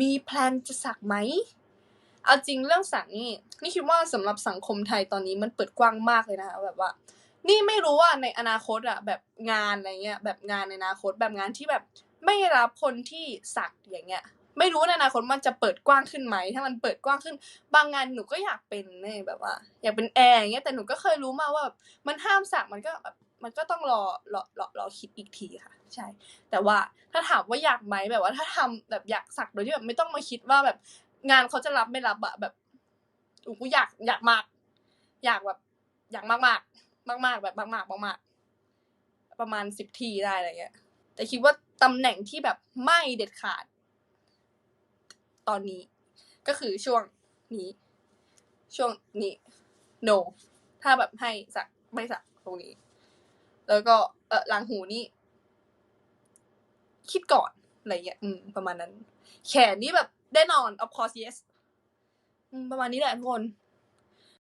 มีแพลนจะสักไหม เอาจริงเรื่องสักนี่นี่คิดว่าสำหรับสังคมไทยตอนนี้มันเปิดกว้างมากเลยนะคะแบบว่า นี่ไม่รู้ว่าในอนาคตอะแบบงานอะไรเงี้ยแบบงานในอนาคตแบบงานที่แบบไม่รับคนที่สักอย่างเงี้ยไม่รู้ในอนาคตมันจะเปิดกว้างขึ้นไหม ถ้ามันเปิดกว้างขึ้น บางงานหนูก็อยากเป็นเนี่ยแบบว่า อยากเป็นแอร์อย่างเงี้ยแต่หนูก็เคยรู้มาว่าแบบมันห้ามสักมันก็แบบ มันก็ต้องรอรอรอรอคิดอีกทีค่ะ ใช่ แต่ว่าถ้าถามว่าอยากไหมแบบว่าถ้าทำแบบอยากสักโดยที่แบบไม่ต้องมาคิดว่าแบบงานเขาจะรับไม่รับอะแบบอูกูอยากอยากมาก อยากแบบอยากมากมากมากมากแบบมากมากมากประมาณสิบทีได้อะไรเงี้ย แต่คิดว่าตำแหน่งที่แบบไม่เด็ดขาด ตอนนี้ ก็คือช่วงนี้ ช่วงนี้ no ถ้าแบบให้สักไม่สักตรงนี้ แล้วก็เออหลังหูนี่คิดก่อนอะไรเงี้ย อืม ประมาณนั้น แขนนี่แบบแน่นอน of course yes อืมประมาณนี้แหละทุกคน